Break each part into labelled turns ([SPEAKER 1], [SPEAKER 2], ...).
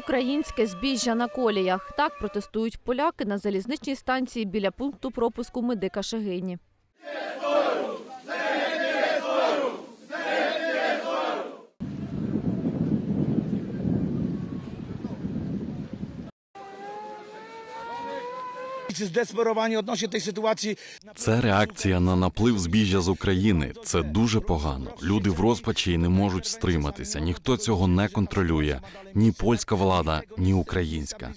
[SPEAKER 1] Українське збіжжя на коліях. Так протестують поляки на залізничній станції біля пункту пропуску Медика Шегині.
[SPEAKER 2] Це реакція на наплив збіжжя з України. Це дуже погано. Люди в розпачі і не можуть стриматися. Ніхто цього не контролює. Ні польська влада, ні українська.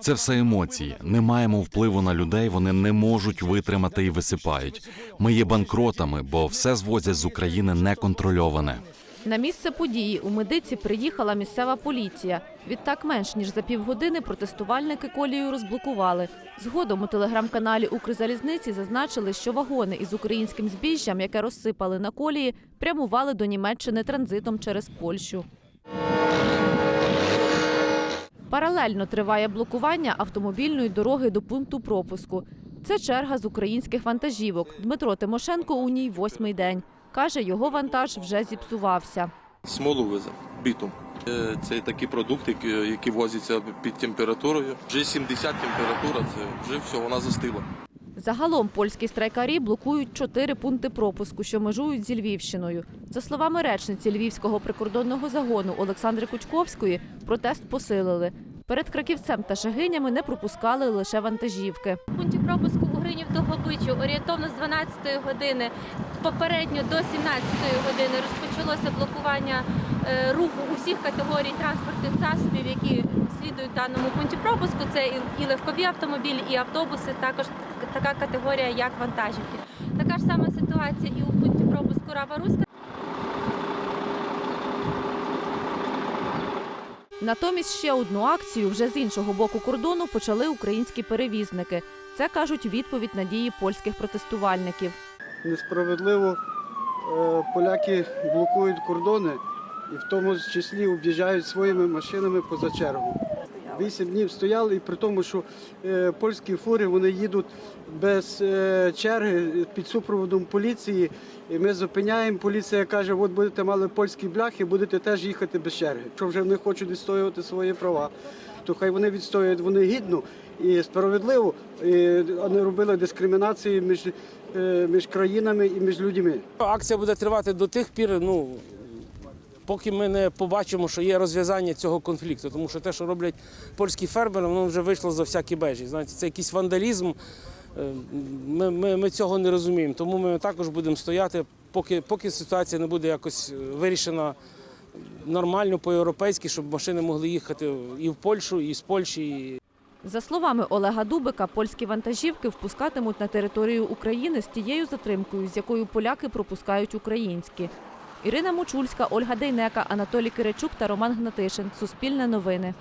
[SPEAKER 2] Це все емоції. Не маємо впливу на людей. Вони не можуть витримати і висипають. Ми є банкротами, бо все звозять з України неконтрольоване.
[SPEAKER 1] На місце події у медиці приїхала місцева поліція. Відтак менш ніж за півгодини протестувальники колію розблокували. Згодом у телеграм-каналі Укрзалізниці зазначили, що вагони із українським збіжжям, яке розсипали на колії, прямували до Німеччини транзитом через Польщу. Паралельно триває блокування автомобільної дороги до пункту пропуску. Це черга з українських вантажівок. Дмитро Тимошенко у ній восьмий день. Каже, його вантаж вже зіпсувався.
[SPEAKER 3] Смолу везе, бітум. Е, Це такі продукти, які- які возяться під температурою. Вже 70 температура, це вже все, вона застила.
[SPEAKER 1] Загалом польські страйкарі блокують чотири пункти пропуску, що межують зі Львівщиною. За словами речниці Львівського прикордонного загону Олександри Кучковської, протест посилили. Перед краківцем та шагинями не пропускали лише вантажівки.
[SPEAKER 4] В пункті пропуску у орієнтовно з 12 години, попередньо до 17 години розпочалося блокування е, руху усіх категорій транспортних засобів, які слідують даному пункті пропуску. Це і легкові автомобілі, і автобуси, також така категорія, як вантажівки. Така ж сама ситуація і у пункті пропуску Рава Руська.
[SPEAKER 1] Натомість ще одну акцію вже з іншого боку кордону почали українські перевізники. Це кажуть відповідь на дії польських протестувальників.
[SPEAKER 5] несправедливо е, поляки блокують кордони і в тому числі об'їжджають своїми машинами поза чергу. Вісім днів стояли, і при тому, що е, польські фури вони їдуть без е, черги під супроводом поліції. І ми зупиняємо. Поліція каже: от будете мали польські бляхи, будете теж їхати без черги. Якщо вже вони хочуть відстоювати свої права, то хай вони відстоюють вони гідно і справедливо, і, не робили дискримінації між, е, між країнами і між людьми.
[SPEAKER 6] Акція буде тривати до тих пір, ну поки ми не побачимо, що є розв'язання цього конфлікту. Тому що те, що роблять польські фермери, воно вже вийшло за всякі межі. Знаєте, це якийсь вандалізм. Е, Ми, ми, ми цього не розуміємо. Тому ми також будемо стояти, поки, поки ситуація не буде якось е, вирішена нормально по-європейськи, щоб машини могли їхати і в Польщу, і з Польщі. І...
[SPEAKER 1] За словами Олега Дубика, польські вантажівки впускатимуть на територію України з тією затримкою, з якою поляки пропускають українські. Ірина Мучульська, Ольга Дейнека, Анатолій Киричук та Роман Гнатишин. Суспільне новини.